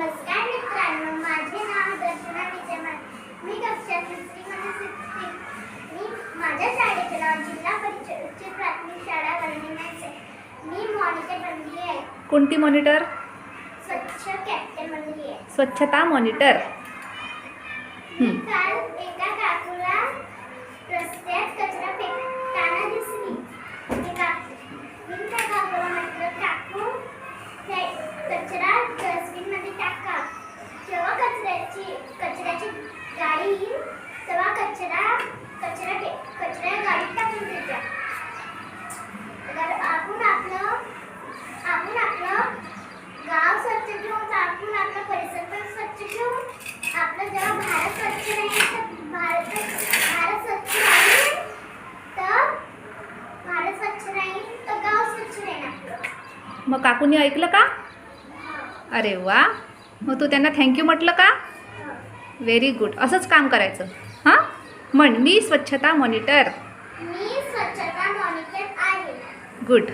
नमस्कार मित्रांनो माझे नाव दर्शना विजयमान. मी कक्षा तिसरीमध्ये शिकते मी माझ्या शाळेचे नाव जिल्हा परिषद उच्च प्राथमिक शाळा आहे मी मॉनिटर बनली आहे. कोणती मॉनिटर? स्वच्छ कॅप्टन बनली आहे. स्वच्छता मॉनिटर. मी. काल एका काकूला रस्त्यात कचरा फेकताना दिसली. काकू मी त्या काकूला म्हटलं काकू हे कचरा डस्टबिनमध्ये टाका. जेव्हा कचऱ्याची कचऱ्याची गाडी येईल तेव्हा कचरा कचरा कचरा गाडीत टाकून देत्या. आपण आपलं आपण आपलं गाव स्वच्छ ठेवून आपण आपला परिसर पण स्वच्छ ठेवून आपलं जेव्हा भारत स्वच्छ नाही तर भारत भारत स्वच्छ नाही तर भारत स्वच्छ नाही तर गाव स्वच्छ नाही आपलं मग काकूनी ऐकलं का? अरे वा. मग तू त्यांना थँक्यू म्हटलं का? व्हेरी गुड असंच काम करायचं. हां? म्हण मी स्वच्छता मॉनिटर मी स्वच्छता मॉनिटर आहे. गुड